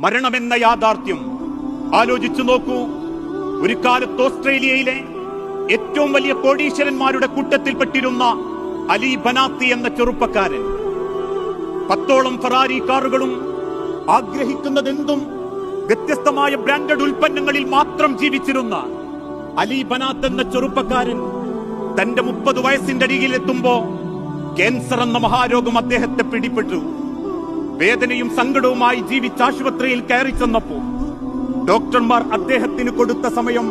മരണമെന്ന യാഥാർത്ഥ്യം. ആലോചിച്ചു നോക്കൂ. ഒരു കാലത്ത് ഓസ്ട്രേലിയയിലെ ഏറ്റവും വലിയ കോടീശ്വരന്മാരുടെ കൂട്ടത്തിൽപ്പെട്ടിരുന്ന അലി ബനാത്തി എന്ന ചെറുപ്പക്കാരൻ. പത്തോളം ഫറാരി കാറുകളും ആഗ്രഹിക്കുന്നതെന്തും വ്യത്യസ്തമായ ബ്രാൻഡഡ് ഉൽപ്പന്നങ്ങളിൽ മാത്രം ജീവിച്ചിരുന്ന അലി ബനാത്ത് എന്ന ചെറുപ്പക്കാരൻ തന്റെ മുപ്പത് വയസ്സിന്റെ അരികിലെത്തുമ്പോ ക്യാൻസർ എന്ന മഹാരോഗം അദ്ദേഹത്തെ പിടിപെട്ടു. വേദനയും സങ്കടവുമായി ജീവിച്ച ആശുപത്രിയിൽ കയറി ചെന്നപ്പോ ഡോക്ടർമാർ അദ്ദേഹത്തിന് കൊടുത്ത സമയം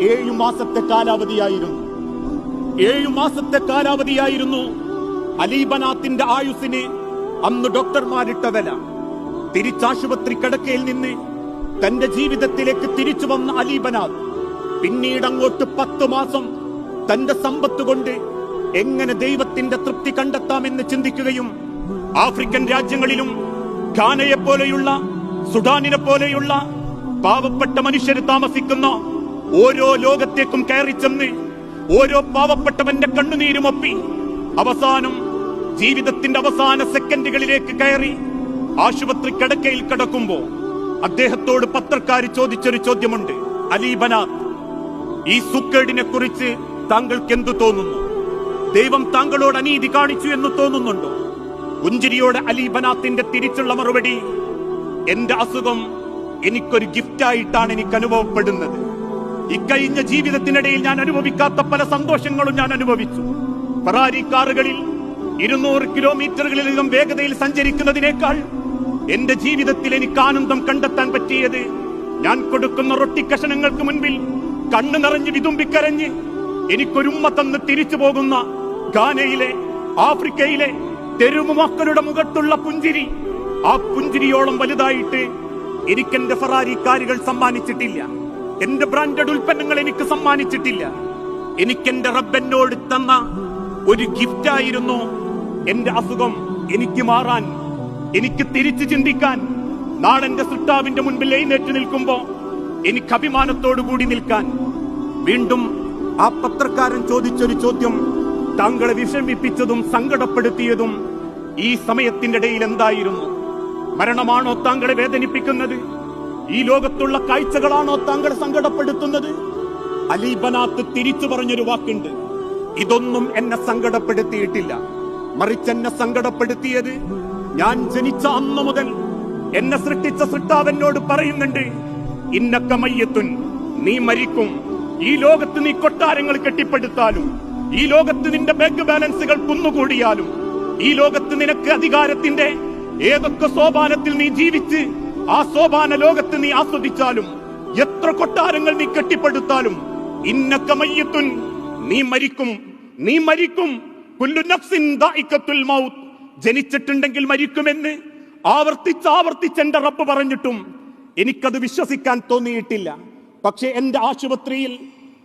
ഏഴു മാസത്തെ കാലാവധിയായിരുന്നു. ഏഴു മാസത്തെ കാലാവധിയായിരുന്നു അലീബനാത്തിന്റെ ആയുസിന് അന്ന് ഡോക്ടർമാരിട്ട വില. തിരിച്ചാശുപത്രി കിടക്കയിൽ നിന്ന് തന്റെ ജീവിതത്തിലേക്ക് തിരിച്ചു വന്ന അലീബനാഥ് പിന്നീട് അങ്ങോട്ട് പത്ത് മാസം തന്റെ സമ്പത്ത് കൊണ്ട് എങ്ങനെ ദൈവത്തിന്റെ തൃപ്തി കണ്ടെത്താമെന്ന് ചിന്തിക്കുകയും ആഫ്രിക്കൻ രാജ്യങ്ങളിലും ഘാനയെ പോലെയുള്ള സുഡാനിനെ പോലെയുള്ള പാവപ്പെട്ട മനുഷ്യർ താമസിക്കുന്ന ഓരോ ലോകത്തേക്കും കയറി ചെന്ന് ഓരോ പാവപ്പെട്ടവന്റെ കണ്ണുനീരുമൊപ്പി അവസാനം ജീവിതത്തിന്റെ അവസാന സെക്കൻഡുകളിലേക്ക് കയറി ആശുപത്രി കിടക്കയിൽ കിടക്കുമ്പോ അദ്ദേഹത്തോട് പത്രക്കാർ ചോദിച്ചൊരു ചോദ്യമുണ്ട്. അലീബനാഥ് ഈ സുക്കേടിനെ കുറിച്ച് താങ്കൾക്ക് എന്തു തോന്നുന്നു? ദൈവം താങ്കളോട് അനീതി കാണിച്ചു എന്ന് തോന്നുന്നുണ്ടോ? പുഞ്ചിരിയോടെ അലീബനാത്തിന്റെ തിരിച്ചുള്ള മറുപടി എന്റെ അസുഖം എനിക്കൊരു ഗിഫ്റ്റായിട്ടാണ് എനിക്ക് അനുഭവപ്പെടുന്നത്. ഇക്കഴിഞ്ഞ ജീവിതത്തിനിടയിൽ ഞാൻ അനുഭവിക്കാത്ത പല സന്തോഷങ്ങളും ഞാൻ അനുഭവിച്ചു. ഫറാരി കാറുകളിൽ ഇരുന്നൂറ് കിലോമീറ്ററുകളിലധികം വേഗതയിൽ സഞ്ചരിക്കുന്നതിനേക്കാൾ എന്റെ ജീവിതത്തിൽ എനിക്ക് ആനന്ദം കണ്ടെത്താൻ പറ്റിയത് ഞാൻ കൊടുക്കുന്ന റൊട്ടിക്കഷണങ്ങൾക്ക് മുൻപിൽ കണ്ണു നിറഞ്ഞ് വിതുമ്പിക്കരഞ്ഞ് എനിക്കൊരുമ്മ തന്ന് തിരിച്ചു പോകുന്ന ഗാനയിലെ ആഫ്രിക്കയിലെ തെരുവ് മക്കളുടെ മുഖത്തുള്ള പുഞ്ചിരി. ആ പുഞ്ചിരിയോളം വലുതായിട്ട് എനിക്കെന്റെ ഫെറാരി കാറുകൾ സമ്മാനിച്ചിട്ടില്ല. എന്റെ ബ്രാൻഡഡ് ഉൽപ്പന്നങ്ങൾ എനിക്ക് സമ്മാനിച്ചിട്ടില്ല. എനിക്ക് എന്റെ റബ്ബനോട് തന്ന ഒരു ഗിഫ്റ്റ് ആയിരുന്നു എന്റെ അസുഖം എനിക്ക് മാറാൻ എനിക്ക് തിരിച്ചു ചിന്തിക്കാൻ. നാളെന്റെ സൃഷ്ടാവിന്റെ മുൻപിൽ എഴുന്നേറ്റ് നിൽക്കുമ്പോ എനിക്ക് അഭിമാനത്തോടു കൂടി നിൽക്കാൻ. വീണ്ടും ആ പത്രക്കാരൻ ചോദിച്ചൊരു ചോദ്യം താങ്കളെ വിഷമിപ്പിച്ചതും സങ്കടപ്പെടുത്തിയതും ഈ സമയത്തിന്റെ ഇടയിൽ എന്തായിരുന്നു? മരണമാണോ താങ്കളെ വേദനിപ്പിക്കുന്നത്? ഈ ലോകത്തുള്ള കാഴ്ചകളാണോ താങ്കളെ സങ്കടപ്പെടുത്തുന്നത്? അലീബനാത്ത് തിരിച്ചു പറഞ്ഞൊരു വാക്കുണ്ട്. ഇതൊന്നും എന്നെ സങ്കടപ്പെടുത്തിയിട്ടില്ല. മറിച്ച് എന്നെ സങ്കടപ്പെടുത്തിയത് ഞാൻ ജനിച്ച അന്നു മുതൽ എന്നെ സൃഷ്ടിച്ച സൃഷ്ടാവെന്നോട് പറയുന്നുണ്ട് ഇന്നക്ക മയ്യത്തുൻ നീ മരിക്കും. ഈ ലോകത്ത് നീ കൊട്ടാരങ്ങൾ കെട്ടിപ്പടുത്താലും ഈ ലോകത്ത് നിന്റെ ബാങ്ക് ബാലൻസുകൾ കുന്നുകൂടിയാലും ഈ ലോകത്ത് നിനക്ക് അധികാരത്തിന്റെ ഏതൊക്കെ സോപാനത്തിൽ നീ ജീവിച്ച് ആ സോപാന ലോകത്ത് നീ ആസ്വദിച്ചാലും എത്ര കൊട്ടാരങ്ങൾ നീ കെട്ടിപ്പടുത്താലും ഇന്നക്ക മയ്യത്തുൻ നീ മരിക്കും നീ മരിക്കും. മൗത്ത്. ജനിച്ചിട്ടുണ്ടെങ്കിൽ മരിക്കുമെന്ന് ആവർത്തിച്ച് ആവർത്തിച്ച് എന്റെ റബ്ബ് പറഞ്ഞിട്ടും എനിക്കത് വിശ്വസിക്കാൻ തോന്നിയിട്ടില്ല. പക്ഷെ എന്റെ ആശുപത്രിയിൽ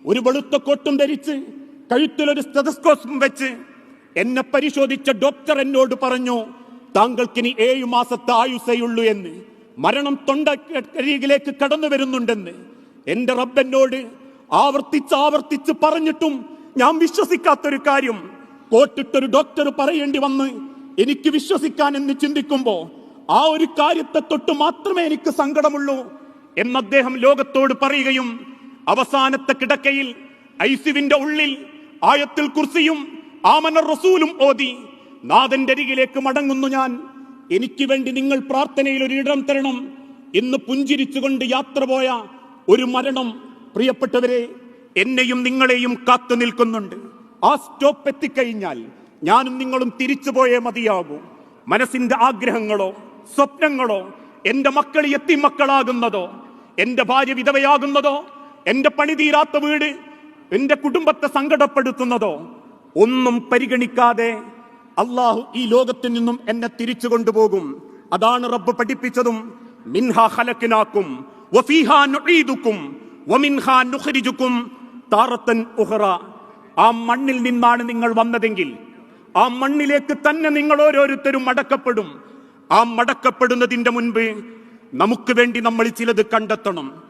ഒരു വെളുത്ത കോട്ടും ധരിച്ച് കഴുത്തിലൊരു സ്റ്റെതസ്കോസും വെച്ച് എന്നെ പരിശോധിച്ച ഡോക്ടർ എന്നോട് പറഞ്ഞു താങ്കൾക്കിനി ഏഴു മാസത്തെ ആയുസയുള്ളൂ എന്ന്. മരണം തൊണ്ടക്കരികിലേക്ക് കടന്നു വരുന്നുണ്ടെന്ന്. എന്റെ റബ്ബെന്നോട് ആവർത്തിച്ച് ആവർത്തിച്ച് പറഞ്ഞിട്ടും ഞാൻ വിശ്വസിക്കാത്തൊരു കാര്യം. കോട്ടിട്ടൊരു ഡോക്ടർ പറയേണ്ടി വന്ന് എനിക്ക് വിശ്വസിക്കാൻ എന്ന് ചിന്തിക്കുമ്പോ ആ ഒരു കാര്യത്തെ തൊട്ട് മാത്രമേ എനിക്ക് സങ്കടമുള്ളൂ എന്ന് അദ്ദേഹം ലോകത്തോട് പറയുകയും അവസാനത്തെ കിടക്കയിൽ ഐസിവിന്റെ ഉള്ളിൽ ആയത്തിൽ കുർസിയും ആമന റസൂലും ഓതി നാഥന്റെ അരികിലേക്ക് മടങ്ങുന്നു ഞാൻ. എനിക്ക് വേണ്ടി നിങ്ങൾ പ്രാർത്ഥനയിൽ ഒരു ഇടം തരണം. എന്ന് പുഞ്ചിരിച്ചുകൊണ്ട് യാത്ര പോയ ഒരു മരണം. പ്രിയപ്പെട്ടവരെ എന്നെയും നിങ്ങളെയും കാത്തു നിൽക്കുന്നുണ്ട്. ആ സ്റ്റോപ്പ് എത്തിക്കഴിഞ്ഞാൽ ഞാനും നിങ്ങളും തിരിച്ചു പോയേ മതിയാകൂ. മനസ്സിന്റെ ആഗ്രഹങ്ങളോ സ്വപ്നങ്ങളോ എന്റെ മക്കൾ എത്തി മക്കളാകുന്നതോ എന്റെ ഭാര്യ വിധവയാകുന്നതോ എന്റെ പണി തീരാത്ത വീട് എന്റെ കുടുംബത്തെ സങ്കടപ്പെടുത്തുന്നതോ ഒന്നും പരിഗണിക്കാതെ അള്ളാഹു ഈ ലോകത്തിൽ നിന്നും എന്നെ തിരിച്ചു കൊണ്ടുപോകും. അതാണ് റബ്ബ് പഠിപ്പിച്ചതും. മിൻഹ ഹലക്കിനാക്കും ആ മണ്ണിൽ നിന്നാണ് നിങ്ങൾ വന്നതെങ്കിൽ ആ മണ്ണിലേക്ക് തന്നെ നിങ്ങൾ ഓരോരുത്തരും മടക്കപ്പെടും. ആ മടക്കപ്പെടുന്നതിന്റെ മുൻപ് നമുക്ക് വേണ്ടി നമ്മൾ ചിലത് കണ്ടെത്തണം.